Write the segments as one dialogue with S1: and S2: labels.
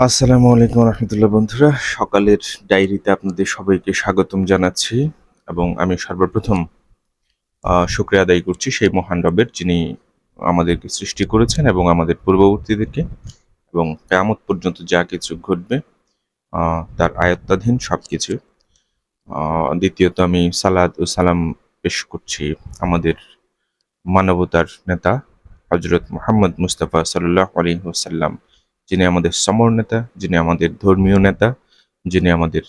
S1: আসসালামু আলাইকুম রহমতুল্লাহ বন্ধুরা। সকালের ডায়েরিতে আপনাদের সবাইকে স্বাগতম জানাচ্ছি এবং আমি সর্বপ্রথম শুক্রিয়া আদায় করছি সেই মহান রবের যিনি আমাদেরকে সৃষ্টি করেছেন এবং আমাদের পূর্ববর্তীদেরকে এবং কেয়ামত পর্যন্ত যা কিছু ঘটবে তার আয়ত্তাধীন সব কিছু দ্বিতীয়ত আমি সালাদ ও সালাম পেশ করছি আমাদের মানবতার নেতা হজরত মোহাম্মদ মুস্তাফা সাল্লাহ আলী ওসাল্লাম যিনি আমাদের সমর নেতা, যিনি আমাদের ধর্মীয় নেতা, যিনি আমাদের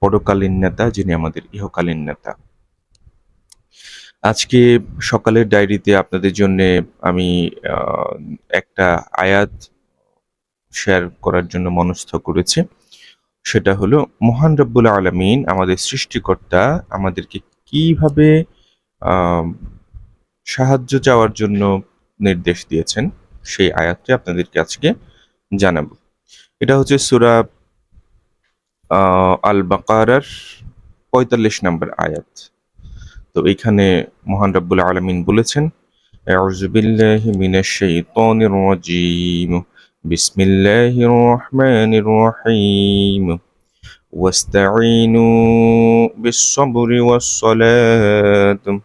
S1: পরকালীন নেতা, যিনি আমাদের ইহকালীন নেতা। আজকে সকালের ডায়েরিতে আপনাদের জন্য আমি একটা আয়াত শেয়ার করার জন্য মনস্থ করেছি। সেটা হলো, মহান রব্বুল আলমিন আমাদের সৃষ্টিকর্তা আমাদেরকে কীভাবে সাহায্য চাওয়ার জন্য নির্দেশ দিয়েছেন? সেই আয়াতটি আপনাদেরকে আজকে জানাবো এটা হচ্ছে সুরা আল বাকারার পঁয়তাল্লিশ নম্বর আয়াত তো এখানে মহান রব্বুল আলমিন বলেছেন أعوذ بالله من الشيطان الرجيم بسم الله الرحمن الرحيم واستعينوا بالصبر والصلاة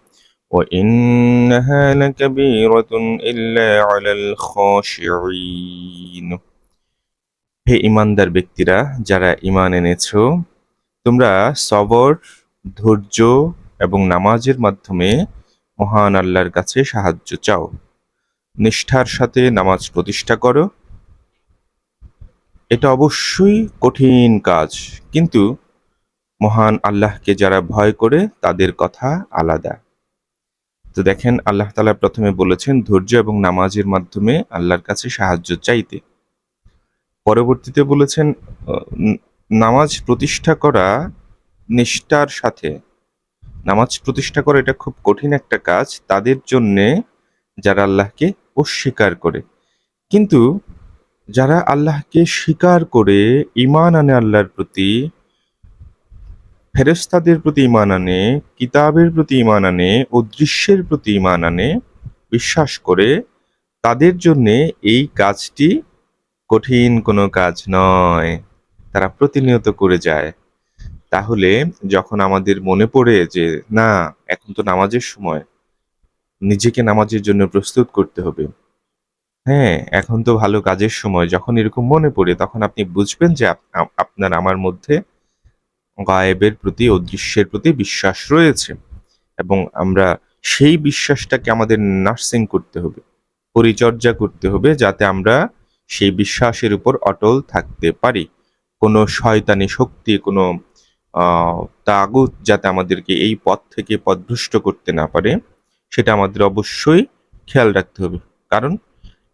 S1: وإنها لكبيرة إلا على الخاشعين হে ইমানদার ব্যক্তিরা, যারা ইমান এনেছো, তোমরা সবর, ধৈর্য এবং নামাজের মাধ্যমে মহান আল্লাহর কাছে সাহায্য চাও। নিষ্ঠার সাথে নামাজ প্রতিষ্ঠা করো। এটা অবশ্যই কঠিন কাজ, কিন্তু মহান আল্লাহকে যারা ভয় করে, তাদের কথা আলাদা। তো দেখেন, আল্লাহ তালা প্রথমে বলেছেন, ধৈর্য এবং নামাজের মাধ্যমে আল্লাহর কাছে সাহায্য চাইতে। পরবর্তীতে বলেছেন নামাজ প্রতিষ্ঠা করা নিষ্ঠার সাথে। নামাজ প্রতিষ্ঠা করা এটা খুব কঠিন একটা কাজ, তাদের জন্যে যারা আল্লাহকে অস্বীকার করে। কিন্তু যারা আল্লাহকে স্বীকার করে, ঈমান আনে আল্লাহর প্রতি, ফেরেশতাদের প্রতি ইমান আনে, কিতাবের প্রতি ঈমান আনে ও দৃশ্যের প্রতি ইমান আনে, বিশ্বাস করে, তাদের জন্যে এই কাজটি কঠিন কোনো কাজ নয়। তারা প্রতিনিয়ত করে যায়। তাহলে যখন আমাদের মনে পড়ে যে, না, এখন তো নামাজের সময়, নিজেকে নামাজের জন্য প্রস্তুত করতে হবে। হ্যাঁ এখন তো ভালো কাজের সময়। যখন এরকম মনে পড়ে, তখন আপনি বুঝবেন যে, আপ- আপ- আপনার, আমার মধ্যে গায়েবের প্রতি ও দৃশ্যের প্রতি বিশ্বাস রয়েছে। এবং আমরা সেই বিশ্বাসটাকে আমাদের নার্সিং করতে হবে, পরিচর্যা করতে হবে, যাতে আমরা সেই বিশ্বাসের উপর অটল থাকতে পারি। কোনো শয়তানি শক্তি, কোনো তাগুত যাতে আমাদেরকে এই পথ থেকে পথভ্রষ্ট করতে না পারে, সেটা আমাদের অবশ্যই খেয়াল রাখতে হবে। কারণ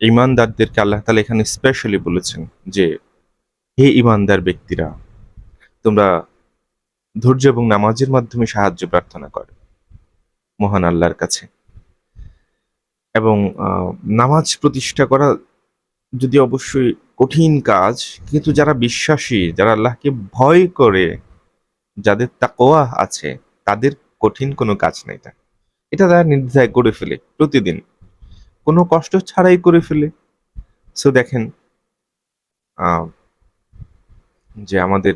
S1: ইমানদারদেরকে আল্লাহ তালা এখানে স্পেশালি বলেছেন যে, হে ইমানদার ব্যক্তিরা, তোমরা ধৈর্য এবং নামাজের মাধ্যমে সাহায্য প্রার্থনা করো মহান আল্লাহর কাছে। এবং নামাজ প্রতিষ্ঠা করা যদি অবশ্যই কঠিন কাজ, কিন্তু যারা বিশ্বাসী, যারা আল্লাহকে ভয় করে, যাদের তাকোয়া আছে, তাদের কঠিন কোনো কাজ নেই তা এটা তারা নির্দ্বিধায় করে ফেলে প্রতিদিন। কোনো কষ্ট ছাড়াই করে ফেলে। সো দেখেন যে আমাদের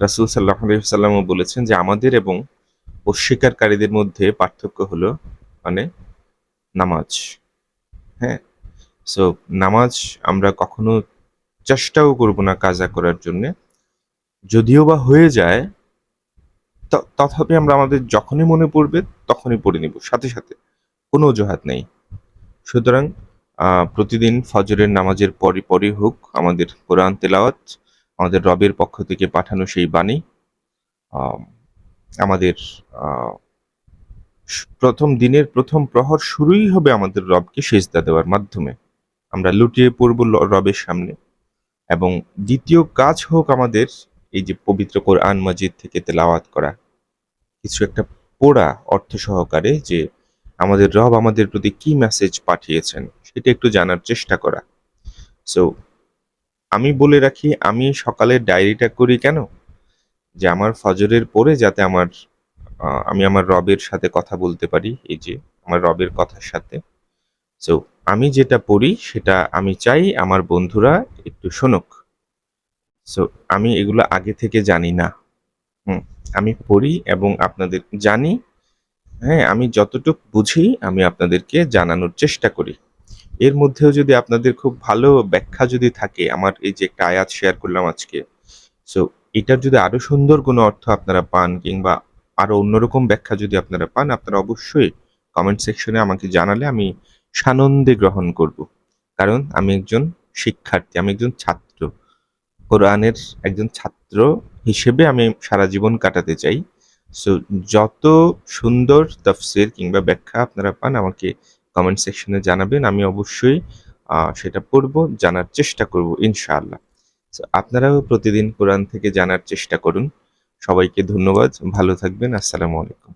S1: রাসূল সাল্লাহ সাল্লামও বলেছেন যে আমাদের এবং অস্বীকারীদের মধ্যে পার্থক্য হলো মানে নামাজ। হ্যাঁ? সো নামাজ আমরা কখনো চেষ্টাও করব না কাজা করার জন্যে। যদিও বা হয়ে যায় তথাপি আমরা আমাদের যখনই মনে পড়বে তখনই পড়ে নিব সাথে সাথে। কোনো অজুহাত নেই। সুতরাং প্রতিদিন ফজরের নামাজের পরই পরই হোক আমাদের কোরআন তেলাওয়াত আমাদের রবের পক্ষ থেকে পাঠানো সেই বাণী আম, আমাদের প্রথম দিনের প্রথম প্রহর শুরুই হবে আমাদের রবকে সেজদা দেওয়ার মাধ্যমে। আমরা লুটিয়ে পড়ব রবের সামনে। এবং দ্বিতীয় কাজ হোক আমাদের এই যে পবিত্র কোরআন মাজিদ থেকে তেলাওয়াত করা। কিছু একটা পড়া অর্থ সহকারে যে আমাদের রব আমাদের প্রতি কি মেসেজ পাঠিয়েছেন, সেটা একটু জানার চেষ্টা করা। সো আমি বলে রাখি, আমি সকালের ডায়েরিটা করি কেন? যে আমার ফজরের পরে যাতে আমার আমি আমার রবের সাথে কথা বলতে পারি, এই যে আমার রবের কথার সাথে। সো আমি যেটা পড়ি, সেটা আমি চাই আমার বন্ধুরা একটু শোনুক। সো আমি এগুলো আগে থেকে জানি না। হুম, আমি পড়ি এবং আপনাদের জানি। হ্যাঁ আমি যতটুক বুঝি, আমি আপনাদেরকে জানানোর চেষ্টা করি। এর মধ্যেও যদি আপনাদের খুব ভালো ব্যাখ্যা যদি থাকে, আমার এই যে একটা আয়াত শেয়ার করলাম আজকে সো এটার যদি আরও সুন্দর কোনো অর্থ আপনারা পান কিংবা আরও অন্যরকম ব্যাখ্যা যদি আপনারা পান, আপনারা অবশ্যই কমেন্ট সেকশনে আমাকে জানালে আমি সানন্দে গ্রহণ করব। কারণ আমি একজন শিক্ষার্থী, আমি একজন ছাত্র। কোরআনের একজন ছাত্র হিসেবে আমি সারা জীবন কাটাতে চাই। সো যত সুন্দর তফসির কিংবা ব্যাখ্যা আপনারা পান, আমাকে কমেন্ট সেকশনে জানাবেন। আমি অবশ্যই সেটা পড়ব, জানার চেষ্টা করব, ইনশাআল্লাহ। আপনারাও প্রতিদিন কোরআন থেকে জানার চেষ্টা করুন। সবাইকে ধন্যবাদ, ভালো থাকবেন, আসসালামু আলাইকুম।